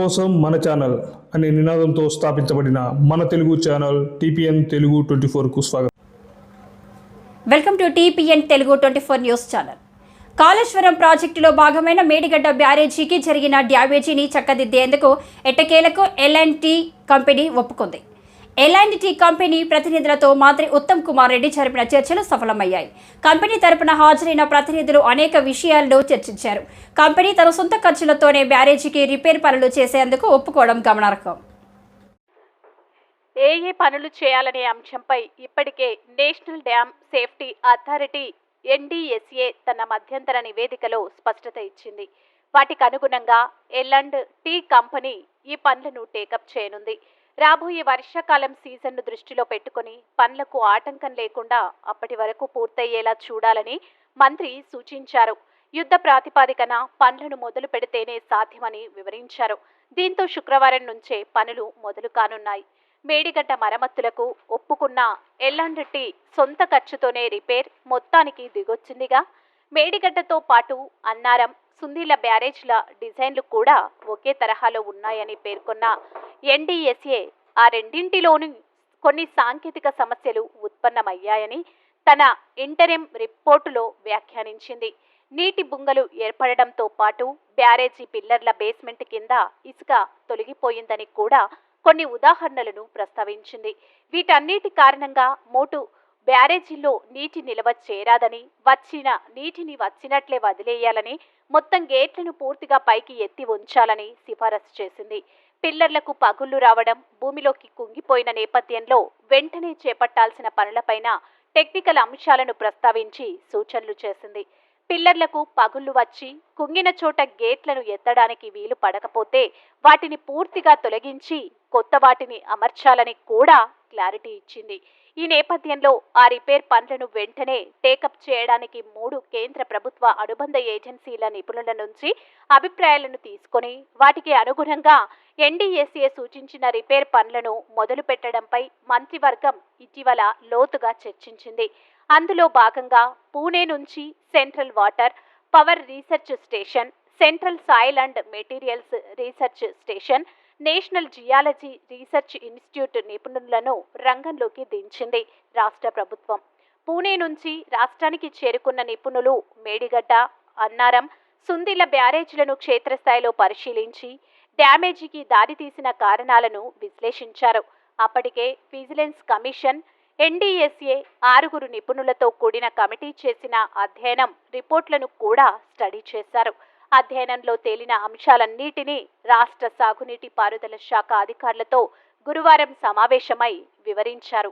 కోసం మన ఛానల్ అనే నినాదంతో స్థాపించబడిన మన Telugu channel TPN Telugu twenty ఫోర్కు స్వాగతం. Welcome to TPN Telugu twenty four news channel. Kaleshwaram ప్రాజెక్టులో భాగమైన మేడిగడ్డ బ్యారేజీకి జరిగిన డ్యామేజీని చక్కదిద్దేందుకు ఎట్టకేలకు ఎల్ఎన్టీ కంపెనీ ఒప్పుకుంది. ఎల్ అండ్ టీ కంపెనీ ప్రతినిధులతో మంత్రి ఉత్తమ్ కుమార్ రెడ్డి జరిపిన చర్చలు సఫలమయ్యాయి. కంపెనీ తరపున హాజరైన ప్రతినిధులు అనేక విషయాలను చర్చించారు. కంపెనీ తన సొంత ఖర్చులతోనే బ్యారేజీకి రిపేర్ పనులు చేసేందుకు ఒప్పుకోవడం గమనార్హం. ఏ ఏ పనులు చేయాలనే అంశంపై ఇప్పటికే national dam safety authority NDSA తన మధ్యంతర నివేదికలో స్పష్టత ఇచ్చింది. వాటికి అనుగుణంగా ఎల్ అండ్ టీ కంపెనీ ఈ పనులను టేకప్ చేయనుంది. రాబోయే వర్షాకాలం సీజన్ను దృష్టిలో పెట్టుకుని పనులకు ఆటంకం లేకుండా అప్పటి వరకు పూర్తయ్యేలా చూడాలని మంత్రి సూచించారు. యుద్ధ ప్రాతిపాదికన పనులను మొదలు పెడితేనే సాధ్యమని వివరించారు. దీంతో శుక్రవారం నుంచే పనులు మొదలు కానున్నాయి. మేడిగడ్డ మరమ్మతులకు ఒప్పుకున్న ఎల్లండ్టి సొంత ఖర్చుతోనే రిపేర్ మొత్తానికి దిగొచ్చిందిగా మేడిగడ్డతో పాటు అన్నారం సుందీల బ్యారేజ్ల డిజైన్లు కూడా ఒకే తరహాలో ఉన్నాయని పేర్కొన్న ఎన్డీఎస్ఏ ఆ రెండింటిలోని కొన్ని సాంకేతిక సమస్యలు ఉత్పన్నమయ్యాయని తన ఇంటరిం రిపోర్టులో వ్యాఖ్యానించింది. నీటి బుంగలు ఏర్పడడంతో పాటు బ్యారేజీ పిల్లర్ల బేస్మెంట్ కింద ఇసుక తొలగిపోయిందని కూడా కొన్ని ఉదాహరణలను ప్రస్తావించింది. వీటన్నిటి కారణంగా మోటు బ్యారేజీల్లో నీటి నిల్వ చేరాదని వచ్చిన నీటిని వచ్చినట్లే వదిలేయాలని మొత్తం గేట్లను పూర్తిగా పైకి ఎత్తి ఉంచాలని సిఫారసు చేసింది. పిల్లర్లకు పగుళ్ళు రావడం భూమిలోకి కుంగిపోయిన నేపథ్యంలో వెంటనే చేపట్టాల్సిన పనులపైన టెక్నికల్ అంశాలను ప్రస్తావించి సూచనలు చేసింది. పిల్లర్లకు పగుళ్ళు వచ్చి కుంగిన చోట గేట్లను ఎత్తడానికి వీలు పడకపోతే వాటిని పూర్తిగా తొలగించి కొత్త వాటిని అమర్చాలని కూడా క్లారిటీ ఇచ్చింది. ఈ నేపథ్యంలో ఆ రిపేర్ పనులను వెంటనే టేకప్ చేయడానికి మూడు కేంద్ర ప్రభుత్వ అనుబంధ ఏజెన్సీల నిపుణుల నుంచి అభిప్రాయాలను తీసుకొని వాటికి అనుగుణంగా ఎన్డీఎస్ఏ సూచించిన రిపేర్ పనులను మొదలు పెట్టడంపై మంత్రివర్గం ఇటీవల లోతుగా చర్చించింది. అందులో భాగంగా పూణే నుంచి central water power research station central soil and materials research station national geology research institute నిపుణులను రంగంలోకి దించింది రాష్ట్ర ప్రభుత్వం. పూణే నుంచి రాష్ట్రానికి చేరుకున్న నిపుణులు మేడిగడ్డ అన్నారం సుందిల బ్యారేజ్లను క్షేత్రస్థాయిలో పరిశీలించి డ్యామేజీకి దారితీసిన కారణాలను విశ్లేషించారు. అప్పటికే విజిలెన్స్ కమిషన్ ఎన్డీఎస్ఏ ఆరుగురు నిపుణులతో కూడిన కమిటీ చేసిన అధ్యయనం రిపోర్ట్లను కూడా స్టడీ చేశారు. అధ్యయనంలో తేలిన అంశాలన్నిటినీ రాష్ట్ర సాగునీటి పారుదల శాఖ అధికారులతో గురువారం సమావేశమై వివరించారు.